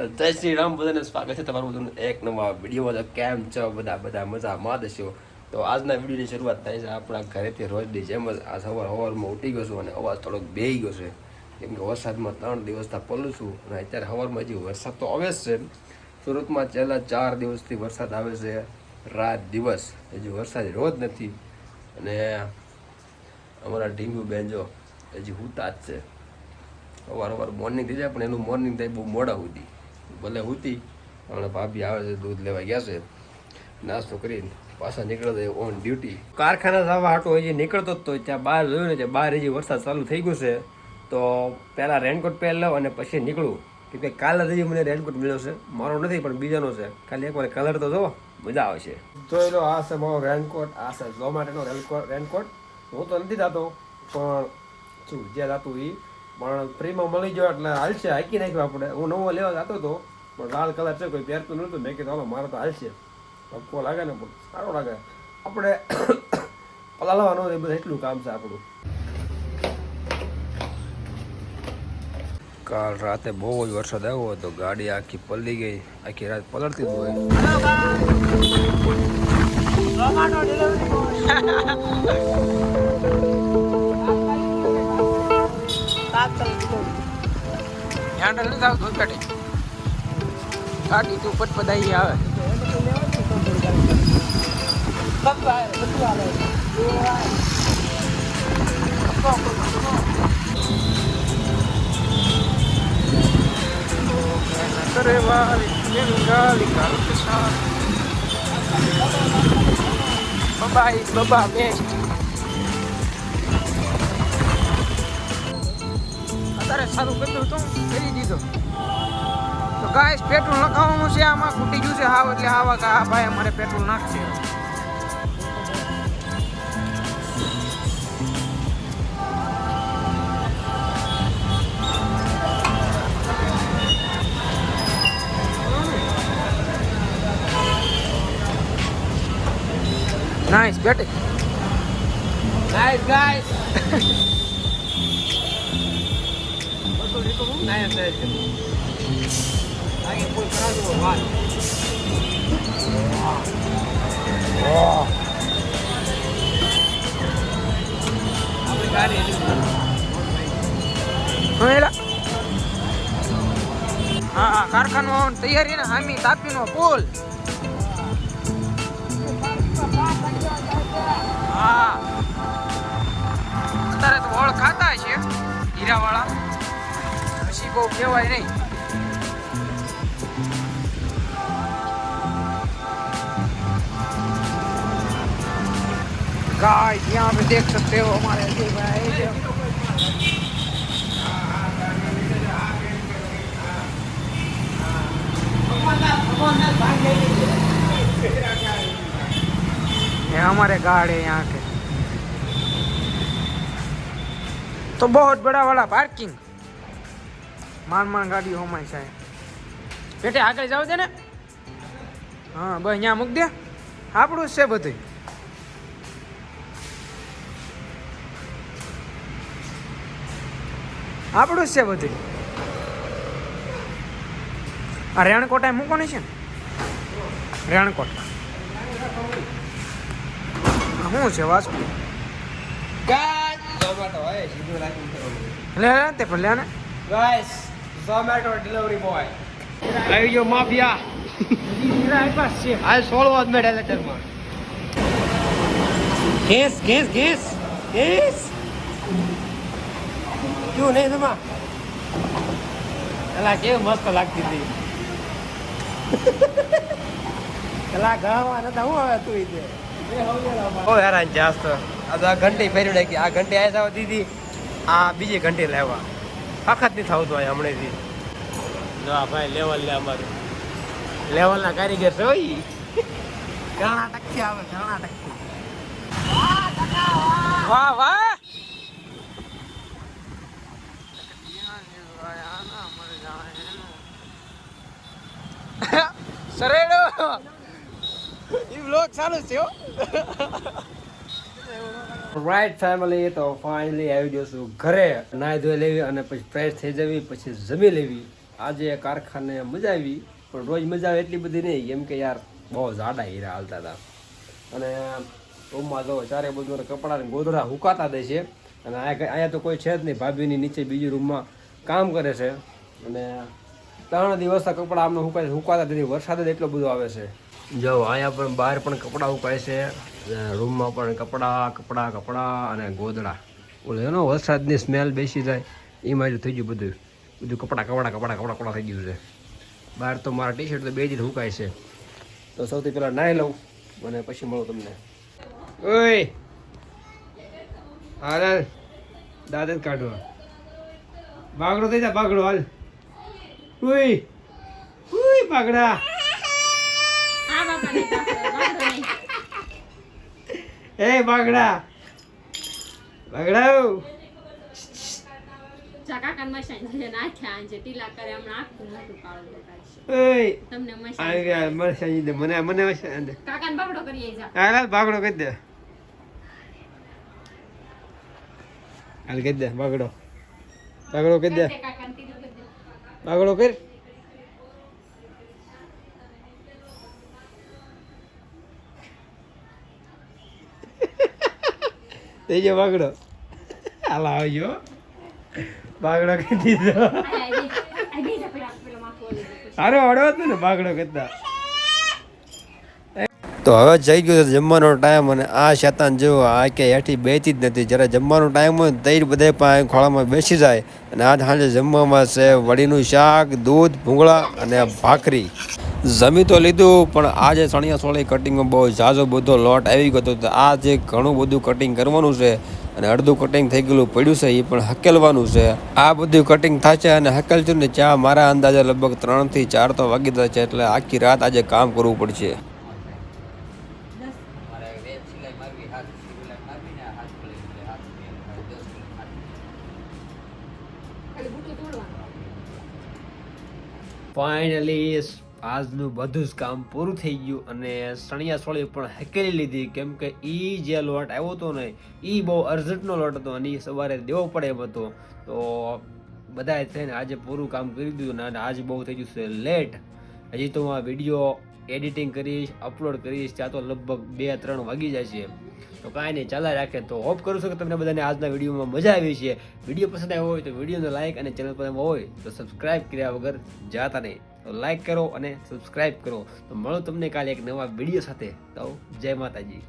જય શ્રી રામ, બધાને સ્વાગત છે તમારું બધું એક નવા વિડીયોમાં. કેમ છો? બધા બધા મજામાં છો? તો આજના વિડીયોની શરૂઆત થાય છે આપણા ઘરેથી રોજની જેમ જ. આ સવાર સવારમાં ઉઠી ગયો છું અને અવાજ થોડોક બેહી ગયો છે. કેમ કે વરસાદમાં ત્રણ દિવસથી પલું છું અને અત્યારે સવારમાં હજી વરસાદ તો આવે જ છે. સુરતમાં છેલ્લા ચાર દિવસથી વરસાદ આવે છે. રાત દિવસ. હજી વરસાદ રોજ નથી. અને અમારા ઢીંગુ બેનજો હજી હુતા જ છે. અવાર અવાર મોર્નિંગ થઈ જાય પણ એનું મોર્નિંગ થાય બહુ મોડા સુધી. ભલે હુતી, પણ ભાભી આવે છે, દૂધ લેવા ગયા છે. નાસ્તો કરીને પાછા નીકળ્યો છે ઓન ડ્યુટી કારખાના જવા હાટો હજી નીકળતો જ તો ત્યાં બહાર જોયું ને, ત્યાં બહાર હજી વરસાદ ચાલુ થઈ ગયો છે. તો પહેલાં રેનકોટ પહેરી લઉં અને પછી નીકળું. કેમ કાલે જ હજી મને રેનકોટ મળ્યો છે. મારો નથી, પણ બીજાનો છે. ખાલી એકવાર કલર તો જો મજા આવશે જોઈ લો, આ છે મારો રેનકોટ આ છે ઝોમેટોનો રેનકોટ રેનકોટ હું તો નથી જતો, પણ શું જે જતું એ પણ ફ્રીમાં મળી ગયો એટલે હાલશે. હાકી નાખ્યો આપણે. હું નવો લેવા જતો હતો પણ લાલ કલર છે કોઈ પહેરતું નહોતું. મેં કીધું હાલો મારે તો હાલશે. પક્કો લાગે ને પણ સારો લાગે. આપણે પલાળવાનું એ બધું એટલું કામ છે આપણું. કાલ રાતે બહુ જ વરસાદ આવ્યો હતો. ગાડી આખી પલળી ગઈ. આખી રાત પલળતી જ હોય. હેન્ડલ નથી આવતું ગાડી ગાડી તો પટપટાઈ આવે કરે વાલી ગાલી ગાલી બબાઈ બબા બેસ્ટ અત્યારે સારું કર્યું હતું કરી દીધો. તો ગાઈસ પેટ્રોલ નખાવવાનું છે આમાં ખૂટી ગયું છે હાવ એટલે હાવા કે હા ભાઈ અમારે પેટ્રોલ નાખશે. Nice it. Nice, ગાઈસ હા હા કારખાનું તૈયારી ને હામી તાપીનો પુલ હા અત્યારે તો ઓળ ખાતા છે હીરાવાળા પછી બહુ કહેવાય નહીં गाय यहाँ पे देख सकते हो हमारे अजय भाई ये हमारे गाड़ है यहाँ के तो बहुत बड़ा वाला पार्किंग માંડ માંડ ગાડી હોમાય જાય બેટે આગળ જાવ દે ને? હા બસ અહીંયા મૂક દે. આપણું જ છે બધું આપણું જ છે બધું આ રેણકોટ એ મૂકવાની છે ને? રેણકોટ. શું છે વાસપુર લે તે ભલે ને. ગાઈસ ઝોમેટો ડિલિવરી બોય આવી ગયો માફિયા. હાલ સોળવો મેડ મેળે લેટરમાં ઘેસ ઘેસ ઘેસ ઘેસ. ક્યું નહીં તમા એલા કેવું મસ્ત લાગતી હતી. એલા ગાવા નતા હું આવે તું ઈતે ઓ હેરાન જાસ તો. આ આ ઘંટી ફેરી નાખી. આ ઘંટી આવ્યા જાવ દીધી આ બીજી ઘંટી લેવા. વખત નહીં થવું હોય હમણાંથી. ના ભાઈ લેવલ લે અમારું. લેવલના કારીગર છે હોય કર્ણાટકથી આવે કર્ણાટકથી વાહ વાહ. સરેડો ઈ બ્લોગ ચાલુ છે હો. રાઈટ ફેમિલી તો ફાઇનલી આવી જશું ઘરે. નાહી ધોઈ લેવી અને પછી ફ્રેશ થઈ જવી, પછી જમી લેવી. આજે કારખાને મજા આવી, પણ રોજ મજા આવે એટલી બધી નહીં. કેમ કે યાર, બહુ જાડા હીરા હાલતા હતા. અને રૂમમાં જો ચારે બધું કપડાં ને ગોદડા હુકાતા દે છે. અને અહીંયા તો કોઈ છે જ નહીં. ભાભીની નીચે બીજી રૂમમાં કામ કરે છે. અને ત્રણ દિવસ કપડા આમને હુકાય હુકાતા તેથી વરસાદ જ એટલો બધો આવે છે. જો, અહીંયા પણ બહાર પણ કપડાં ઉપાય છે. રૂમમાં પણ કપડાં કપડાં કપડાં અને ગોદડા. ઓલે એનો વરસાદની સ્મેલ બેસી જાય. એમાં જ થઈ ગયું બધું. બધું કપડાં કપડાં કપડાં કપડાં કપડાં થઈ ગયું છે. બહાર તો મારા ટી શર્ટ તો બે જ હુકાય છે. તો સૌથી પહેલાં નાહી લઉં અને પછી મળું તમને. ઓય! હાલ દાદા જ કાઢવા. બાગડો થઈ જા, બાગડો, હાલ. ઉય ઉઈ બાગડા! એ બાગડા. કરે કાકાને બગડો કરી દે. હાલ કહી દે બાગડો. બાગડો કરી દે. બાગડો કર. થઈ ગયો બાગડો હાલ આવજો બાગડો કહી દીધો. અરે હળવો હતો ને બાગડો કહેતા તો હવે જઈ ગયો છે જમવાનો ટાઈમ અને આ શેતાન જેવો આ કે હેઠી બેતી જ નથી. જ્યારે જમવાનો ટાઈમ હોય ત્યારે બધા પણ ખોળામાં બેસી જાય અને આજ સાંજે જમવામાં છે વડીનું શાક, દૂધ, ભૂંગળા અને ભાખરી. જમી તો લીધું, પણ આજે સણિયા સોળી કટિંગમાં બહુ ઝાઝો બધો લોટ આવી ગયો હતો. આ જે ઘણું બધું કટિંગ કરવાનું છે અને અડધું કટિંગ થઈ ગયેલું પડ્યું છે એ પણ હકેલવાનું છે. આ બધું કટિંગ થશે અને હકેલશું ને ચા મારા અંદાજે લગભગ ત્રણથી ચાર તો વાગી જશે એટલે આખી રાત આજે કામ કરવું પડશે. ફાઇનલી આજનું બધું જ કામ પૂરું થઈ ગયું અને સણિયા સોળી પણ હકેલી લીધી. કેમ કે એ જે લોટ આવ્યો હતો ને એ બહુ અર્જન્ટનો લોટ હતો અને એ સવારે દેવો પડે એમ હતો. તો બધાએ થઈને આજે પૂરું કામ કરી દીધું અને આજે બહુ થઈ ગયું છે લેટ. હજી તો આ વીડિયો એડિટિંગ કરીશ, અપલોડ કરીશ, ત્યાં તો લગભગ બે, ત્રણ વાગી જાય છે તો કાંઈ નહીં ચાલા રાખે. તો હોપ કરું છું કે તમને બધાને આજના વિડીયોમાં મજા આવી છે વીડિયો પસંદ આવ્યો હોય તો વિડીયોને લાઈક અને ચેનલ પર હોય તો સબસ્ક્રાઇબ કર્યા વગર જાતા નહીં. તો લાઈક કરો અને સબસ્ક્રાઇબ કરો. તો મળો તમને કાલે એક નવા વીડિયો સાથે. તો જય માતાજી.